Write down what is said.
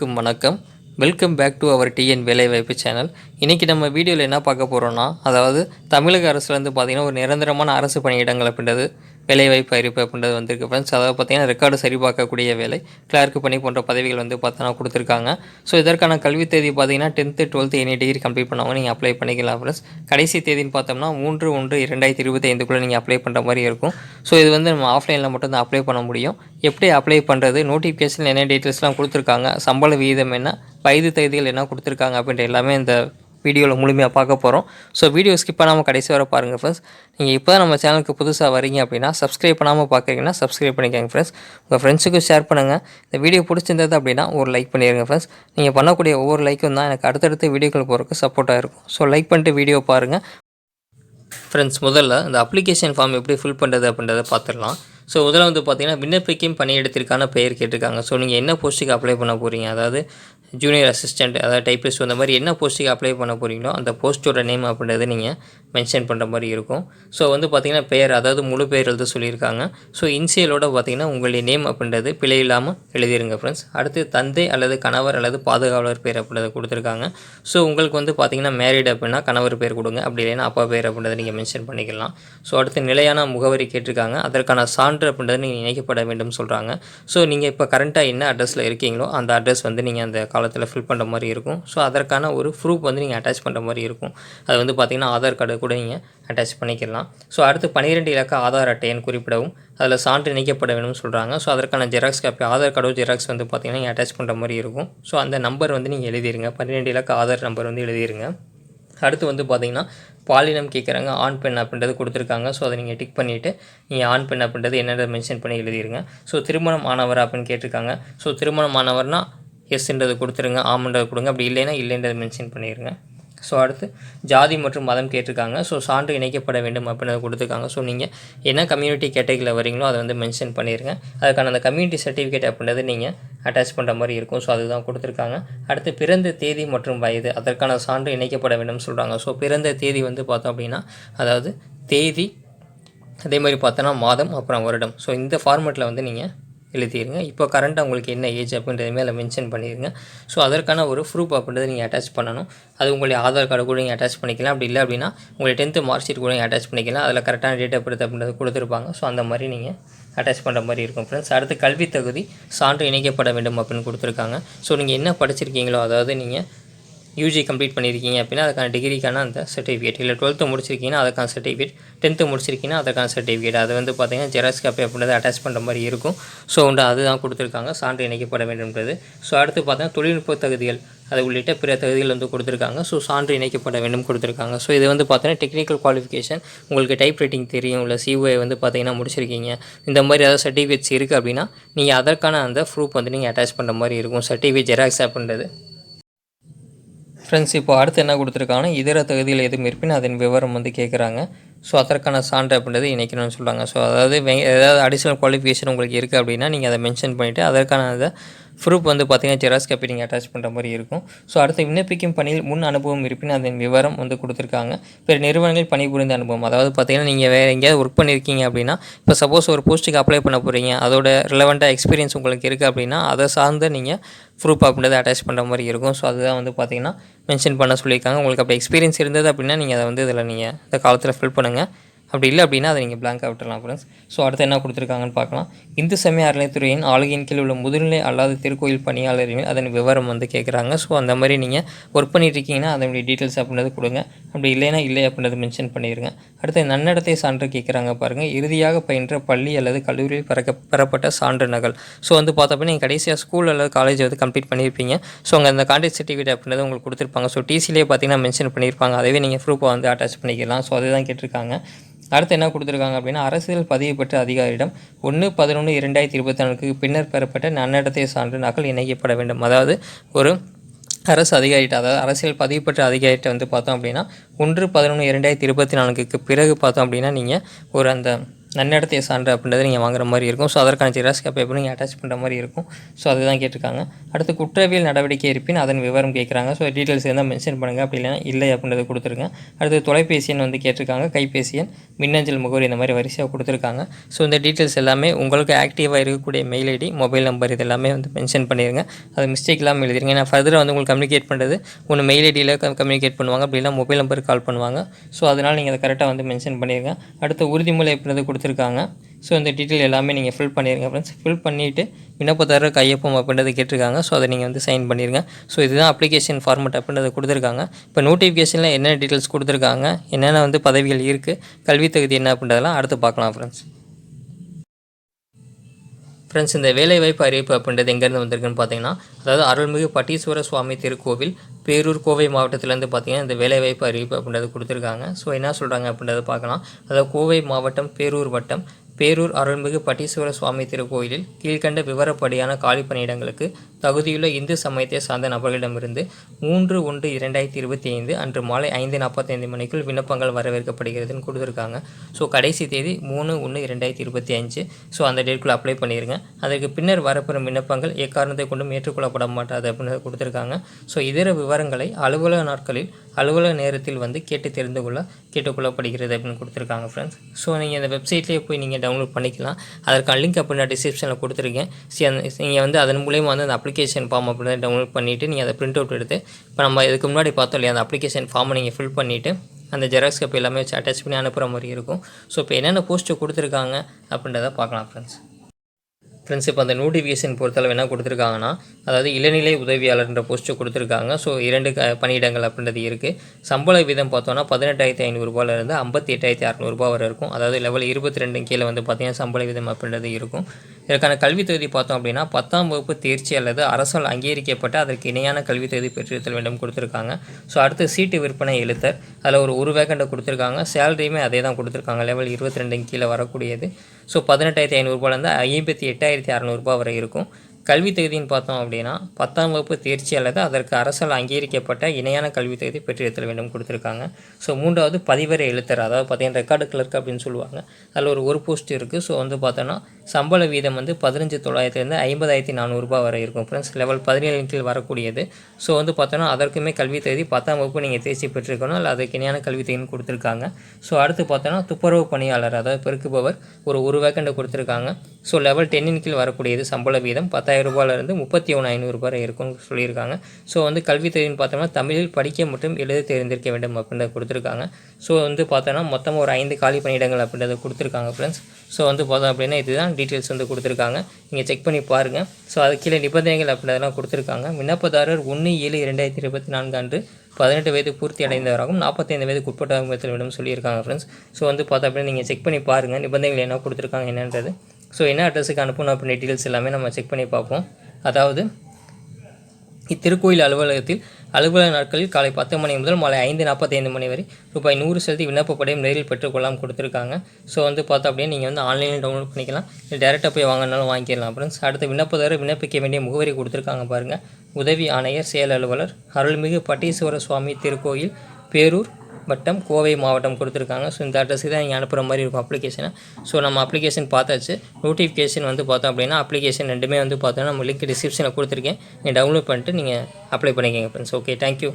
அனைவருக்கும் வணக்கம். Welcome back to our TN வேலைவாய்ப்பு சேனல் இன்றைக்கி நம்ம வீடியோவில் என்ன பார்க்க போகிறோன்னா அதாவது தமிழக அரசுலேருந்து பார்த்திங்கன்னா ஒரு நிரந்தரமான அரசு பணியிடங்கள் அப்படின்றது. வேலைவாய்ப்பு அறிவிப்பு அப்படின்றது வந்திருக்கு ஃப்ரெண்ட்ஸ் அதாவது பார்த்திங்கன்னா ரெக்கார்டு சரிபார்க்கக்கூடிய வேலை. கிளார்க்கு பணி போன்ற பதவிகள் வந்து பார்த்தோன்னா கொடுத்துருக்காங்க. ஸோ இதற்கான கல்வி தேதி பார்த்தீங்கன்னா tenth twelfth any degree complete பண்ணவங்க நீங்கள் அப்ளை பண்ணிக்கலாம் ஃப்ரெண்ட்ஸ் கடைசி தேதின்னு பார்த்தோம்னா மூன்று ஒன்று இரண்டாயிரத்தி இருபத்தி ஐந்துக்குள்ளே நீங்கள் அப்ளை பண்ணுற மாதிரி இருக்கும். ஸோ இது வந்து நம்ம ஆஃப்லைனில் மட்டும் தான் அப்ளை பண்ண முடியும். எப்படி அப்ளை பண்ணுறது நோட்டிஃபிகேஷன் என்ன டீட்டெயில்ஸ்லாம் கொடுத்துருக்காங்க? சம்பள விகிதம் என்ன? வயது தகுதிகள் என்ன கொடுத்துருக்காங்க? அப்படின்ற எல்லாமே இந்த வீடியோவில் முழுமையாக பார்க்க போகிறோம் ஸோ வீடியோ ஸ்கிப் பண்ணாமல் கடைசி வரை பாருங்கள் ஃப்ரெண்ட்ஸ் நீங்கள் இப்போ தான் நம்ம சேனலுக்கு புதுசாக வரீங்க அப்படின்னா சப்ஸ்கிரைப் பண்ணாமல் பார்க்குறீங்கன்னா சப்ஸ்கிரைப் பண்ணிக்கோங்க ஃப்ரெண்ட்ஸ் உங்கள் ஃப்ரெண்ட்ஸுக்கும் ஷேர் பண்ணுங்கள் இந்த வீடியோ பிடிச்சிருந்தது அப்படின்னா ஒரு லைக் பண்ணிடுங்க ஃப்ரெண்ட்ஸ் நீங்கள் பண்ணக்கூடிய ஒவ்வொரு லைக்கும் தான் எனக்கு அடுத்தடுத்த வீடியோக்கள் போகிறதுக்கு சப்போர்ட்டாக இருக்கும். ஸோ லைக் பண்ணிட்டு வீடியோ பாருங்கள் ஃப்ரெண்ட்ஸ் முதல்ல இந்த அப்ளிகேஷன் ஃபார்ம் எப்படி ஃபில் பண்ணுறது அப்படின்றத பார்த்துடலாம். ஸோ முதல்ல வந்து பார்த்தீங்கன்னா விண்ணப்பிக்கும் பணியிடத்திற்கான பெயர் கேட்டிருக்காங்க. ஸோ நீங்கள் என்ன போஸ்ட்டுக்கு அப்ளை பண்ண போகிறீங்க அதாவது ஜூனியர் அசிஸ்டண்ட் அதாவது டைப்பிஸ்ட் அந்த மாதிரி என்ன போஸ்ட்டுக்கு அப்ளை பண்ண போகிறீங்களோ அந்த போஸ்ட்டோட நேம் அப்படின்றத நீங்கள் மென்ஷன் பண்ணுற மாதிரி இருக்கும். ஸோ வந்து பார்த்திங்கன்னா பெயர் அதாவது முழு பெயர் எழுத சொல்லியிருக்காங்க. ஸோ இன்சியலோட பார்த்திங்கன்னா உங்களுடைய நேம் அப்படின்றது பிழை இல்லாமல் எழுதிருங்க ஃப்ரெண்ட்ஸ் அடுத்து தந்தை அல்லது கணவர் அல்லது பாதுகாவலர் பேர் அப்படின்றத கொடுத்துருக்காங்க. ஸோ உங்களுக்கு வந்து பார்த்தீங்கன்னா மேரிட் அப்படின்னா கணவர் பேர் கொடுங்க. அப்படி இல்லைன்னா அப்பா பேர் அப்படின்றத நீங்கள் மென்ஷன் பண்ணிக்கலாம். ஸோ அடுத்து நிலையான முகவரி கேட்டிருக்காங்க. அதற்கான சான்று அப்படின்றத நீங்கள் இணைக்கப்பட வேண்டும் சொல்கிறாங்க ஸோ நீங்கள் இப்போ கரண்ட்டாக என்ன அட்ரஸில் இருக்கீங்களோ அந்த அட்ரஸ் வந்து நீங்கள் அந்த காலத்தில் ஃபில் பண்ணுற மாதிரி இருக்கும். ஸோ அதற்கான ஒரு ப்ரூஃப் வந்து நீங்கள் அட்டாச் பண்ணுற மாதிரி இருக்கும். அது வந்து பார்த்திங்கன்னா ஆதார் கார்டு கூட நீங்கள் அட்டாச் பண்ணிக்கலாம் ஸோ அடுத்து பன்னிரெண்டு இலக்க ஆதார் அட்டையன் குறிப்பிடவும் அதில் சான்று இணைக்கப்பட வேணும்னு சொல்கிறாங்க ஸோ அதற்கான ஜெராக்ஸ் காப்பி ஆதார் கார்டோ ஜெராக்ஸ் வந்து பார்த்திங்கன்னா நீங்கள் அட்டாச் பண்ணுற மாதிரி இருக்கும். ஸோ அந்த நம்பர் வந்து நீங்கள் எழுதிருங்க. பன்னிரெண்டு இலக்க ஆதார் நம்பர் வந்து எழுதிருங்க. அடுத்து வந்து பார்த்திங்கன்னா பாலினம் கேட்குறாங்க ஆண் பெண் அப்படின்றது கொடுத்துருக்காங்க. ஸோ அதை நீங்கள் டிக் பண்ணிவிட்டு நீங்கள் ஆண் பெண் அப்படின்றது என்னென்ன மென்ஷன் பண்ணி எழுதிடுங்க ஸோ திருமணம் ஆனவர் அப்படின்னு கேட்டிருக்காங்க. ஸோ திருமணம் ஆனவர்னால் எஸ்ன்றது கொடுத்துருங்க ஆமன்றது கொடுங்க. அப்படி இல்லைன்னா இல்லைன்றதை மென்ஷன் பண்ணிடுங்க ஸோ அடுத்து ஜாதி மற்றும் மதம் கேட்டிருக்காங்க. ஸோ சான்று இணைக்கப்பட வேண்டும் அப்படின்னு கொடுத்துருக்காங்க. ஸோ நீங்கள் என்ன கம்யூனிட்டி கேட்டகரியில் வரீங்களோ அதை வந்து மென்ஷன் பண்ணிடுங்க அதுக்கான அந்த கம்யூனிட்டி சர்டிஃபிகேட் அப்படின்றது நீங்கள் அட்டாச் பண்ணுற மாதிரி இருக்கும். ஸோ அதுதான் கொடுத்துருக்காங்க. அடுத்து பிறந்த தேதி மற்றும் வயது அதற்கான சான்று இணைக்கப்பட வேண்டும் சொல்கிறாங்க ஸோ பிறந்த தேதி வந்து பார்த்தோம் அப்படின்னா அதாவது தேதி அதே மாதிரி பார்த்தோன்னா மாதம் அப்புறம் வருடம். ஸோ இந்த ஃபார்மேட்டில் வந்து நீங்கள் எழுதிடுங்க இப்போ கரண்ட்டாக உங்களுக்கு என்ன ஏஜ் அப்படின்றது மேலே மென்ஷன் பண்ணிடுங்க ஸோ அதற்கான ஒரு ப்ரூஃப் அப்படின்றத நீங்கள் அட்டாச் பண்ணணும். அது உங்களுடைய ஆதார் கார்டு கூட நீங்கள் அட்டாச் பண்ணிக்கலாம். அப்படி இல்லை அப்படின்னா உங்களுடைய டென்த்து மார்க் ஷீட் கூட நீங்கள் அட்டாச் பண்ணிக்கலாம். அதில் கரெக்டான டேட் ஆஃப் பர்த் அப்படின்றது கொடுத்துருப்பாங்க. ஸோ அந்த மாதிரி நீங்கள் அட்டாச் பண்ணுற மாதிரி இருக்கும் ஃப்ரெண்ட்ஸ் அடுத்து கல்வி தகுதி சான்று இணைக்கப்பட வேண்டும் அப்படின்னு கொடுத்துருக்காங்க. ஸோ நீங்கள் என்ன படிச்சிருக்கீங்களோ அதாவது நீங்கள் யூஜி கம்ப்ளீட் பண்ணியிருக்கீங்க அப்படின்னா அதுக்கான டிகிரிக்கான அந்த சர்டிஃபிகேட் இல்லை டுவெல்த்து முடிச்சிருக்கீங்கன்னா அதுக்கான சர்டிஃபிகேட் டென்த்து முடிச்சிருக்கீங்கன்னா அதுக்கான சர்டிஃபிகேட் அது வந்து பார்த்தீங்கன்னா ஜெராக்ஸ் காப்பி அப்படின்றத அட்டாச் பண்ணுற மாதிரி இருக்கும். ஸோ உண்டு அதுதான் கொடுத்துருக்காங்க. சான்று இணைக்கப்பட வேண்டும்ன்றது. ஸோ அடுத்து பார்த்தீங்கன்னா தொழில்நுட்ப தகுதிகள். அது உள்ளிட்ட பிற தகுதிகள் வந்து கொடுத்துருக்காங்க. ஸோ சான்று இணைக்கப்பட வேண்டும் கொடுத்துருக்காங்க. ஸோ இது வந்து பார்த்தீங்கன்னா டெக்னிக்கல் குவாலிஃபிகேஷன் உங்களுக்கு டைப் ரைட்டிங் தெரியும். இல்லை சிஓஏ வந்து பார்த்தீங்கன்னா முடிச்சிருக்கீங்க. இந்த மாதிரி ஏதாவது சர்டிஃபிகேட்ஸ் இருக்குது அப்படின்னா நீங்கள் அதற்கான அந்த ப்ரூஃப் வந்து நீங்கள் அட்டாச் பண்ணுற மாதிரி இருக்கும். சர்டிஃபிகேட் ஜெராக்ஸ் அப்படின்றது. ஃப்ரெண்ட்ஸ் இப்போ அடுத்து என்ன கொடுத்துருக்காங்கன்னா இதர தகுதியில் எதுவும் இருப்பின் அதன் விவரம் வந்து கேட்குறாங்க ஸோ அதற்கான சான்று அப்படின்றது இணைக்கணும்னு சொல்கிறாங்க ஸோ அதாவது வெ ஏதாவது அடிஷ்னல் குவாலிஃபிகேஷன் உங்களுக்கு இருக்குது அப்படின்னா நீங்கள் அதை மென்ஷன் பண்ணிவிட்டு அதற்கான இதை ப்ரூஃப் வந்து பார்த்தீங்கன்னா ஜெராக்ஸ் காப்பி நீங்கள் அட்டாச் பண்ணுற மாதிரி இருக்கும். ஸோ அடுத்து விண்ணப்பிக்கும் பணியில் முன் அனுபவம் இருப்பின் அதன் விவரம் வந்து கொடுத்துருக்காங்க. பிற நிறுவனங்கள் பணிபுரிந்த அனுபவம் அதாவது பார்த்தீங்கன்னா நீங்கள் வேறு எங்கேயாவது ஒர்க் பண்ணியிருக்கீங்க அப்படின்னா இப்போ சப்போஸ் ஒரு போஸ்ட்டுக்கு அப்ளை பண்ண போகிறீங்க அதோட ரிலவெண்ட்டாக எக்ஸ்பீரியன்ஸ் உங்களுக்கு இருக்குது அப்படின்னா அதை சார்ந்து நீங்கள் ப்ரூஃப் அப்படின்றத அட்டாச் பண்ணுற மாதிரி இருக்கும். ஸோ அதுதான் வந்து பார்த்தீங்கன்னா மென்ஷன் பண்ண சொல்லியிருக்காங்க. உங்களுக்கு அப்படி எக்ஸ்பீரியன்ஸ் இருந்தது அப்படின்னா நீங்கள் அதை வந்து இதில் நீங்கள் இந்த காலத்தில் ஃபில் பண்ணுங்கள் அப்படி இல்லை அப்படின்னா அதை நீங்கள் பிளாங்காக விட்டுறலாம் ஃப்ரெண்ட்ஸ் ஸோ அடுத்து என்ன கொடுத்துருக்காங்கன்னு பார்க்கலாம். இந்து சமய அறநிலைத்துறையின் ஆளுகையின் கீழ் உள்ள முதுநிலை அல்லாத திருக்கோயில் பணியாளர்கள் அதன் விவரம் வந்து கேட்குறாங்க. ஸோ அந்த மாதிரி நீங்கள் ஒர்க் பண்ணிட்டு இருக்கீங்கன்னா அதனுடைய டீட்டெயில்ஸ் அப்படின்றது கொடுங்க. அப்படி இல்லைன்னா இல்லை அப்படின்றது மென்ஷன் பண்ணிடுங்க. அடுத்து நன்னடத்தை சான்று கேட்குறாங்க பாருங்கள் இறுதியாக பயின்ற பள்ளி அல்லது கல்லூரியில் பிறக்க பெறப்பட்ட சான்று நகல். ஸோ வந்து பார்த்தப்ப நீங்கள் கடைசியாக ஸ்கூல் அல்லது காலேஜ் வந்து கம்ப்ளீட் பண்ணியிருப்பீங்க. ஸோ அங்கே அந்த கான்டாக்ட் சர்டிஃபிகேட் அப்படின்றது உங்களுக்கு கொடுத்துருப்பாங்க. ஸோ டிசிலே பார்த்தீங்கன்னா மென்ஷன் பண்ணியிருப்பாங்க. அதுவே நீங்கள் ப்ரூஃபை வந்து அட்டாச் பண்ணிக்கலாம். ஸோ அதுதான் கேட்டிருக்காங்க. அடுத்து என்ன கொடுத்துருக்காங்க அப்படின்னா அரசியல் பதிவு பெற்ற அதிகாரியிடம் ஒன்று பதினொன்று இரண்டாயிரத்தி இருபத்தி நாலுக்கு பின்னர் பெறப்பட்ட நன்னடத்தை சான்று நகல் இணைக்கப்பட வேண்டும். அதாவது ஒரு அரசு அதிகாரிகிட்ட அதாவது அரசியல் பதிவு பெற்ற அதிகாரிகிட்ட வந்து பார்த்தோம் அப்படின்னா ஒன்று பதினொன்று இரண்டாயிரத்தி இருபத்தி நான்குக்கு பிறகு பார்த்தோம் அப்படின்னா நீங்கள் ஒரு அந்த நன்னடத்தைய சான்று அப்படின்றத நீங்கள் வாங்குற மாதிரி இருக்கும். ஸோ அதற்கான ஜெராக்ஸ் காப்பி எப்படி நீங்கள் அட்டாச் பண்ணுற மாதிரி இருக்கும். ஸோ அதுதான் கேட்டிருக்காங்க. அடுத்து குற்றவியல் நடவடிக்கை இருப்பின் அதன் விவரம் கேட்குறாங்க. ஸோ டீட்டெயில்ஸ் இருந்தால் மென்ஷன் பண்ணுங்கள் அப்படி இல்லைனா இல்லை அப்படின்றத கொடுத்துருங்க. அடுத்து தொலைபேசி எண் வந்து கேட்டிருக்காங்க. கைபேசி எண் மின்னஞ்சல் முகவரி இந்த மாதிரி வரிசையாக கொடுத்துருக்காங்க. ஸோ இந்த டீட்டெயில்ஸ் எல்லாமே உங்களுக்கு ஆக்டிவாக இருக்கக்கூடிய மெயில் ஐடி மொபைல் நம்பர் இது எல்லாமே வந்து மென்ஷன் பண்ணிடுங்க அது மிஸ்டேக் இல்லாமல் எழுதிருங்க. ஏன்னா ஃபர்தராக வந்து உங்களுக்கு கம்யூனிகேட் பண்ணுறது ஒன்று மெயில் ஐடியில் கம்யூனிகேட் பண்ணுவாங்க. அப்படி இல்லைனா மொபைல் நம்பருக்கு கால் பண்ணுவாங்க. ஸோ அதனால் நீங்கள் அதை கரெக்டாக வந்து மென்ஷன் பண்ணிடுங்க அடுத்து உறுதிமொழி அப்படின்றது கொடுத்துருக்காங்க. ஸோ இந்த டீட்டெயில் எல்லாமே நீங்கள் ஃபில் பண்ணிடுங்க ஃப்ரெண்ட்ஸ் ஃபில் பண்ணிவிட்டு விண்ணப்பதாரர் கையொப்பம் அப்படின்றது கேட்டிருக்காங்க. ஸோ அதை நீங்கள் வந்து சைன் பண்ணிடுங்க ஸோ இதுதான் அப்ளிகேஷன் ஃபார்மெட் அப்படின்றத கொடுத்துருக்காங்க. இப்போ நோட்டிஃபிகேஷனில் என்னென்ன டீட்டெயில்ஸ் கொடுத்துருக்காங்க என்னென்ன வந்து பதவிகள் இருக்குது கல்வி தகுதி என்ன அப்படின்றதெல்லாம் அடுத்து பார்க்கலாம் ஃப்ரெண்ட்ஸ் ஃப்ரெண்ட்ஸ் இந்த வேலைவாய்ப்பு அறிவிப்பு அப்படின்றது எங்கேருந்து வந்திருக்குன்னு பார்த்தீங்கன்னா அதாவது அருள்மிகு பட்டீஸ்வர சுவாமி திருக்கோவில் பேரூர் கோவை மாவட்டத்திலேருந்து பார்த்தீங்கன்னா இந்த வேலைவாய்ப்பு அறிவிப்பு அப்படின்றது கொடுத்துருக்காங்க. ஸோ என்ன சொல்கிறாங்க அப்படின்றத பார்க்கலாம். அதாவது கோவை மாவட்டம் பேரூர் வட்டம் பேரூர் அருள்மிகு பட்டீஸ்வர சுவாமி திருக்கோயிலில் கீழ்கண்ட விவரப்படியான காலி பணியிடங்களுக்கு தகுதியுள்ள இந்து சமயத்தை சார்ந்த நபர்களிடமிருந்து மூன்று ஒன்று இரண்டாயிரத்தி இருபத்தி ஐந்து அன்று மாலை ஐந்து நாற்பத்தைந்து மணிக்குள் விண்ணப்பங்கள் வரவேற்கப்படுகிறதுன்னு கொடுத்துருக்காங்க. ஸோ கடைசி தேதி மூணு ஒன்று இரண்டாயிரத்தி இருபத்தி அஞ்சு ஸோ அந்த டேட்குள்ளே அப்ளை பண்ணிடுங்க அதற்கு பின்னர் வரப்பெறும் விண்ணப்பங்கள் எக்காரணத்தை கொண்டும் ஏற்றுக்கொள்ளப்பட மாட்டாது அப்படின்னு கொடுத்துருக்காங்க. ஸோ இதர விவரங்களை அலுவலக நாட்களில் அலுவலக நேரத்தில் வந்து கேட்டு தெரிந்து கொள்ள கேட்டுக்கொள்ளப்படுகிறது அப்படின்னு கொடுத்துருக்காங்க ஃப்ரெண்ட்ஸ் ஸோ நீங்கள் இந்த வெப்சைட்லேயே போய் நீங்கள் டவுன்லோட் பண்ணிக்கலாம். அதற்கான லிங்க் அப்படி நான் டிஸ்கிரிப்ஷனில் கொடுத்துருக்கேன். அந்த நீங்கள் வந்து அதன் மூலயமா வந்து அந்த அப்ளிகேஷன் ஃபார்ம் அப்படின்னு டவுன்லோட் பண்ணிவிட்டு நீங்கள் அதை பிரிண்ட் அவுட் எடுத்து இப்போ நம்ம இதுக்கு முன்னாடி பார்த்தோம் இல்லையா அந்த அப்ளிகேஷன் ஃபார்மை நீங்கள் ஃபில் பண்ணிவிட்டு அந்த ஜெராக்ஸ் காப்பி எல்லாமே வச்சு அட்டாச் பண்ணி அனுப்புகிற மாதிரி இருக்கும். ஸோ இப்போ என்னென்ன போஸ்ட்டு கொடுத்துருக்காங்க அப்படின்றத பார்க்கலாம் ஃப்ரெண்ட்ஸ் ஃப்ரெண்ட்ஸ் இப்போ அந்த நோட்டிஃபிகேஷன் பொறுத்தளவு என்ன கொடுத்துருக்காங்கன்னா அதாவது இளநிலை உதவியாளர்ன்ற போஸ்ட்டு கொடுத்துருக்காங்க. ஸோ இரண்டு க பணியிடங்கள் அப்படின்றது இருக்குது சம்பள வீதம் பார்த்தோன்னா பதினெட்டாயிரத்தி ஐநூறுரூபாலேருந்து ஐம்பத்தி எட்டாயிரத்தி அறநூறுபா வரை இருக்கும். அதாவது லெவல் இருபத்தி ரெண்டு கீழே வந்து பார்த்திங்கன்னா சம்பள வீதம் அப்படின்றது இருக்கும். இதற்கான கல்வி தகுதி பார்த்தோம் அப்படின்னா பத்தாம் வகுப்பு தேர்ச்சி அல்லது அரசால் அங்கீகரிக்கப்பட்ட அதற்கு இணையான கல்வி தகுதி பெற்றிருத்தல் வேண்டும் கொடுத்துருக்காங்க. ஸோ அடுத்து சீட்டு விற்பனை எழுத்தர். அதில் ஒரு ஒரு வேகண்டை கொடுத்துருக்காங்க. சேலரியுமே அதே தான் கொடுத்துருக்காங்க. லெவல் இருபத்தி ரெண்டு கீழே வரக்கூடியது. ஸோ பதினெட்டாயிரத்தி ஐநூறுரூபாலேருந்து ஐம்பத்தி எட்டாயிரத்தி அறநூறுபா வரை இருக்கும். கல்வி தகுதின்னு பார்த்தோம் அப்படின்னா பத்தாம் வகுப்பு தேர்ச்சி அல்லது அதற்கு அரசால் அங்கீகரிக்கப்பட்ட இணையான கல்வி தகுதி பெற்றிருத்தல் வேண்டும் கொடுத்துருக்காங்க. ஸோ மூன்றாவது பதிவரை எழுத்தர் அதாவது பார்த்தீங்கன்னா ரெக்கார்டு கிளர்க் அப்படின்னு சொல்லுவாங்க. அதில் ஒரு ஒரு போஸ்ட் இருக்குது ஸோ வந்து பார்த்தோன்னா சம்பள வீதம் வந்து பதினஞ்சு தொள்ளாயிரத்துலேருந்து ஐம்பதாயிரத்தி நானூறுரூபா வரை இருக்கும் ஃப்ரெண்ட்ஸ் லெவல் பதினேழு கீழ் வரக்கூடியது. ஸோ வந்து பார்த்தோன்னா அதற்குமே கல்வி தகுதி பத்தாம் வகுப்பு நீங்கள் தேர்ச்சி பெற்றிருக்கணும். இல்லை அதுக்கு இணையான கல்வி தகுதின்னு கொடுத்துருக்காங்க. ஸோ அடுத்து பார்த்தோன்னா துப்புரவு பணியாளர் அதாவது பெருக்குபவர் ஒரு ஒரு வேக்கண்டை கொடுத்துருக்காங்க. ஸோ லெவல் டென்னின் கீழ் வரக்கூடியது சம்பள வீதம் பத்தாயிரம் ரூபாயிலிருந்து முப்பத்தி ஒன்று ஐநூறுரூபா வரை இருக்கும்னு சொல்லியிருக்காங்க. ஸோ வந்து கல்வித்துறைன்னு பார்த்தோம்னா தமிழில் படிக்க மற்றும் எழுத தெரிந்திருக்க வேண்டும் அப்படின்றத கொடுத்துருக்காங்க. ஸோ வந்து பார்த்தோன்னா மொத்தமாக ஒரு ஐந்து காலி பணியிடங்கள் அப்படின்றத கொடுத்துருக்காங்க ஃப்ரெண்ட்ஸ் ஸோ வந்து பார்த்தோம் அப்படின்னா இதுதான் டீட்டெயில்ஸ் வந்து கொடுத்துருக்காங்க. நீங்கள் செக் பண்ணி பாருங்கள் ஸோ அது கீழே நிபந்தனைகள் அப்படின்றதெல்லாம் கொடுத்துருக்காங்க. விண்ணப்பதாரர் ஒன்று ஏழு இரண்டாயிரத்தி இருபத்தி நான்கு அன்று பதினெட்டு வயது பூர்த்தி அடைந்தவராகவும் நாற்பத்தைந்து வயதுக்கு உட்பட்ட விடம் சொல்லியிருக்காங்க ஃப்ரெண்ட்ஸ் ஸோ வந்து பார்த்தோம் அப்படின்னா நீங்கள் செக் பண்ணி பாருங்கள் நிபந்தனைகள் என்ன கொடுத்துருக்காங்க என்னன்றது. ஸோ என்ன அட்ரஸுக்கு அனுப்பணும் அப்படி டீட்டெயில்ஸ் எல்லாமே நம்ம செக் பண்ணி பார்ப்போம். அதாவது இத்திருக்கோயில் அலுவலகத்தில் அலுவலக நாட்களில் காலை பத்து மணி முதல் மாலை ஐந்து நாற்பத்தைந்து மணி வரை ரூபாய் நூறு செலுத்தி விண்ணப்பப்படையும் நேரில் பெற்றுக்கொள்ளாமல் கொடுத்துருக்காங்க. ஸோ வந்து பார்த்தா அப்படியே நீங்கள் வந்து ஆன்லைனில் டவுன்லோட் பண்ணிக்கலாம். இல்லை டேரெக்டாக போய் வாங்கினாலும் வாங்கிக்கலாம் ஃப்ரெண்ட்ஸ் அடுத்து விண்ணப்பதாரர் விண்ணப்பிக்க வேண்டிய முகவரி கொடுத்துருக்காங்க பாருங்கள் உதவி ஆணையர் செயல் அலுவலர் அருள்மிகு பட்டீஸ்வர சுவாமி திருக்கோயில் பேரூர் வட்டம் கோவை மாவட்டம் கொடுத்துருக்காங்க. ஸோ இந்த அட்ரஸுக்கு தான் நீங்கள் அனுப்புகிற மாதிரி இருக்கும் அப்ளிகேஷனை ஸோ நம்ம அப்ளிகேஷன் பார்த்தாச்சு. நோட்டிஃபிகேஷன் வந்து பார்த்தோம் அப்படின்னா அப்ளிகேஷன் ரெண்டுமே வந்து பார்த்தோன்னா நம்ம லிங்க் டிஸ்கிரிப்ஷனில் கொடுத்துருக்கேன். நீங்கள் டவுன்லோட் பண்ணிட்டு நீங்கள் அப்ளை பண்ணிக்கோங்க ஃப்ரெண்ட்ஸ் ஓகே தேங்க்யூ